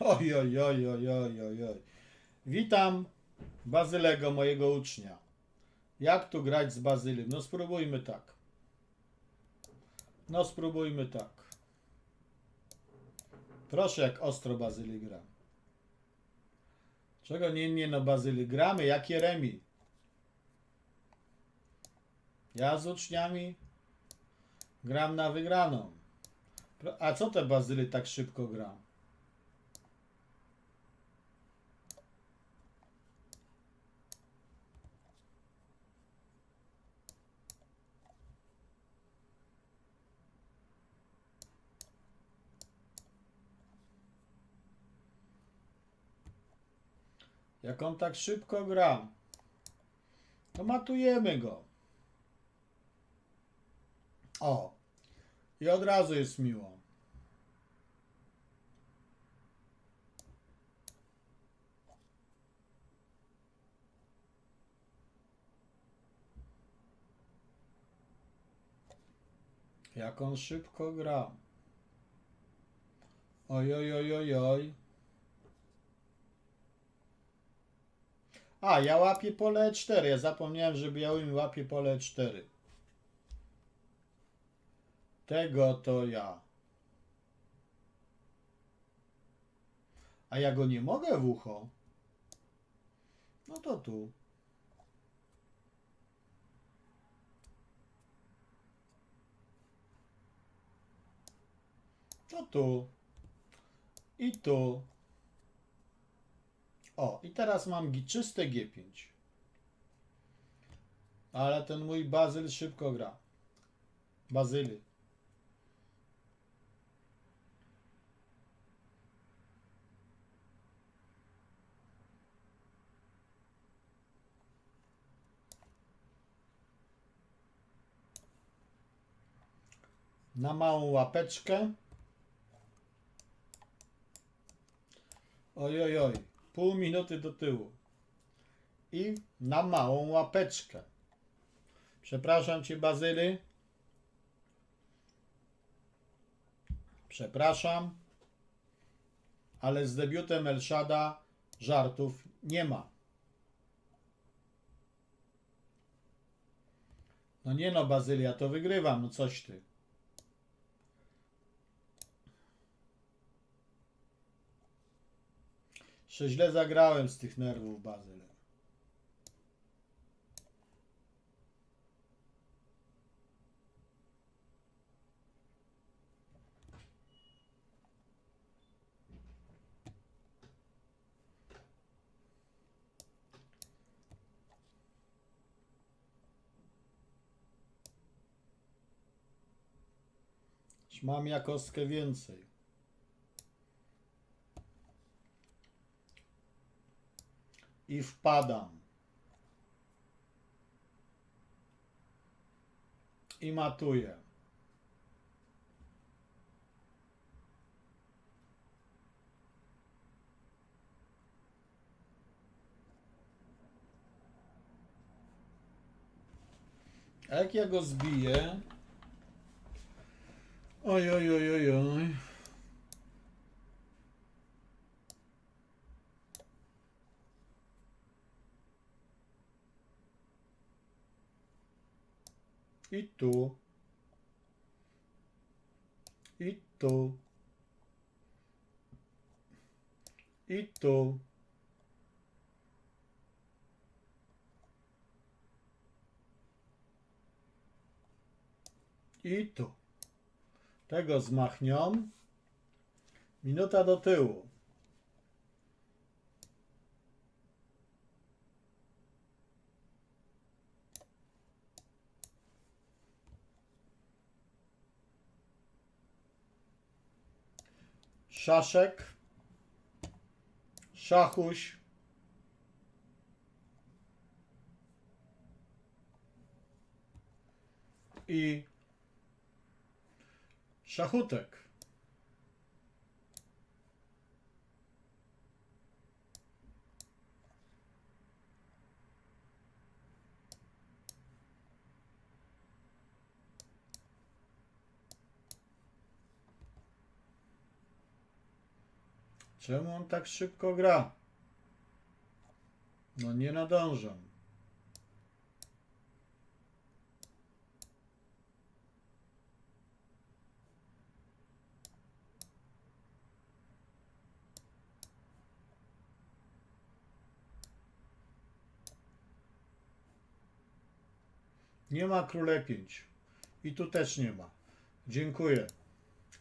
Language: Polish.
Oj, oj, oj, oj, oj, oj, oj. Witam Bazylego, mojego ucznia. Jak tu grać z Bazylem? No spróbujmy tak. No spróbujmy tak. Proszę, jak ostro Bazyli gra. Czego nie, nie no Bazyli? Gramy, jakie remi? Ja z uczniami gram na wygraną. A co te Bazyli tak szybko gra? Jak on tak szybko gra, to matujemy go. O, i od razu jest miło. Jak on szybko gra. Oj, oj, oj, oj, oj. A, ja łapię pole E4. Ja zapomniałem, że białymi łapie pole E4. Tego to ja. A ja go nie mogę w ucho. No to tu. To tu. I tu. O, i teraz mam czyste G5. Ale ten mój Bazyl szybko gra. Bazyly. Na małą łapeczkę. Oj, oj, oj. Pół minuty do tyłu. I na małą łapeczkę. Przepraszam cię, Bazyly. Przepraszam. Ale z debiutem Elszada żartów nie ma. No nie no, Bazylia, to wygrywam. No coś ty. Że źle zagrałem z tych nerwów, Bazyle. Już Mam ja kostkę więcej. I wpadam. I matuję. A jak ja go zbiję? Oj, oj, oj, oj, oj. I tu. I tu. I tu. I tu. Tego zmachnią. Minuta do tyłu. Szaszek. Szachuś. I szachutek. Czemu on tak szybko gra? No nie nadążam. Nie ma króle 5. I tu też nie ma. Dziękuję.